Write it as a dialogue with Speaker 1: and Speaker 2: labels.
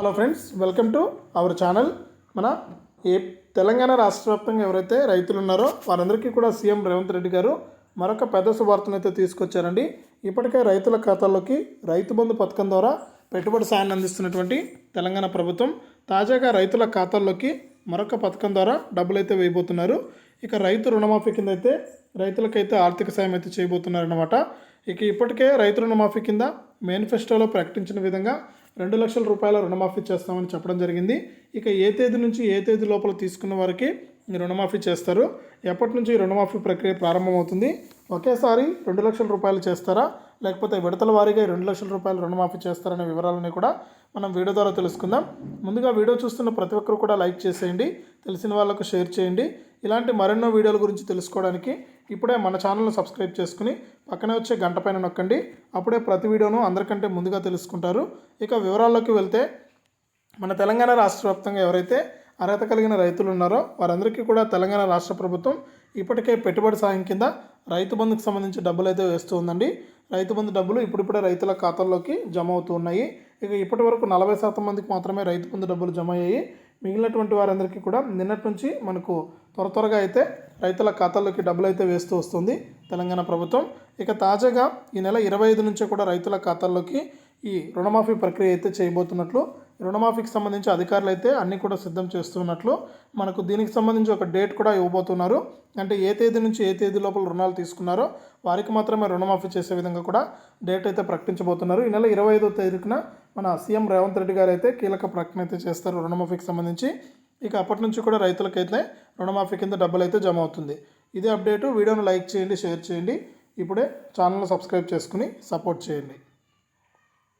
Speaker 1: Hello friends welcome to our channel మన ఏ తెలంగాణ రాష్ట్ర వ్యాప్తంగా ఎవరైతే రైతులు ఉన్నారో వారందరికీ కూడా సీఎం రేవంత్ రెడ్డి గారు మరొక పెద్ద శుభార్తను అయితే తీసుకొచ్చారండి. ఇప్పటికే రైతుల ఖాతాల్లోకి రైతు బంధు పథకం ద్వారా పెట్టుబడి సాయాన్ని అందిస్తున్నటువంటి తెలంగాణ ప్రభుత్వం తాజాగా రైతుల ఖాతాల్లోకి మరొక పథకం ద్వారా డబ్బులు అయితే వేయబోతున్నారు. ఇక రైతు రుణమాఫీ కింద అయితే రైతులకైతే ఆర్థిక సాయం అయితే చేయబోతున్నారన్నమాట. ఇక ఇప్పటికే రైతు రుణమాఫీ కింద మేనిఫెస్టోలో ప్రకటించిన విధంగా రెండు లక్షల రూపాయల రుణమాఫీ చేస్తామని చెప్పడం జరిగింది. ఇక ఏ తేదీ నుంచి ఏ తేదీ లోపల తీసుకున్న వారికి రుణమాఫీ చేస్తారు. ఎప్పటి నుంచి రుణమాఫీ ప్రక్రియ ప్రారంభమవుతుంది? ఒకేసారి రెండు లక్షల రూపాయలు చేస్తారా? లేకపోతే విడతల వారీగా రెండు లక్షల రూపాయలు రుణమాఫీ చేస్తారనే వివరాలని కూడా మనం వీడియో ద్వారా తెలుసుకుందాం. ముందుగా వీడియో చూస్తున్న ప్రతి ఒక్కరు కూడా లైక్ చేసేయండి. తెలిసిన వాళ్ళకు షేర్ చేయండి. ఇలాంటి మరెన్నో వీడియోల గురించి తెలుసుకోవడానికి ఇప్పుడే మన ఛానల్ను సబ్స్క్రైబ్ చేసుకుని పక్కనే వచ్చే గంట పైన నొక్కండి. అప్పుడే ప్రతి వీడియోను అందరికంటే ముందుగా తెలుసుకుంటారు. ఇక వివరాల్లోకి వెళ్తే మన తెలంగాణ రాష్ట్ర వ్యాప్తంగా ఎవరైతే అర్హత కలిగిన రైతులు ఉన్నారో వారందరికీ కూడా తెలంగాణ రాష్ట్ర ప్రభుత్వం ఇప్పటికే పెట్టుబడి సాయం కింద రైతు బంధుకు సంబంధించి డబ్బులు అయితే వేస్తూ ఉందండి. రైతు బంధు డబ్బులు ఇప్పుడిప్పుడే రైతుల ఖాతాల్లోకి జమ అవుతూ ఉన్నాయి. ఇక ఇప్పటి వరకు నలభై శాతం మందికి మాత్రమే రైతు బంధు డబ్బులు జమ అయ్యాయి. మిగిలినటువంటి వారందరికీ కూడా నిన్నటి నుంచి మనకు త్వర త్వరగా అయితే రైతుల ఖాతాల్లోకి డబ్బులు అయితే వేస్తూ వస్తుంది తెలంగాణ ప్రభుత్వం. ఇక తాజాగా ఈ నెల ఇరవై ఐదు నుంచే కూడా రైతుల ఖాతాల్లోకి ఈ రుణమాఫీ ప్రక్రియ అయితే చేయబోతున్నట్లు రుణమాఫీకి సంబంధించి అధికారులు అయితే అన్నీ కూడా సిద్ధం చేస్తున్నట్లు మనకు దీనికి సంబంధించి ఒక డేట్ కూడా ఇవ్వబోతున్నారు. అంటే ఏ తేదీ నుంచి ఏ తేదీ లోపల రుణాలు తీసుకున్నారో వారికి మాత్రమే రుణమాఫీ చేసే విధంగా కూడా డేట్ అయితే ప్రకటించబోతున్నారు. ఈ నెల ఇరవై ఐదో తారీఖున మన సీఎం రేవంత్ రెడ్డి గారు అయితే కీలక ప్రకటన అయితే చేస్తారు రుణమాఫీకి సంబంధించి. ఇక అప్పటి నుంచి కూడా రైతులకైతే రుణమాఫీ కింద డబ్బులు అయితే జమ అవుతుంది. ఇదే అప్డేటు. వీడియోను లైక్ చేయండి షేర్ చేయండి. ఇప్పుడే ఛానల్ను సబ్స్క్రైబ్ చేసుకుని సపోర్ట్ చేయండి.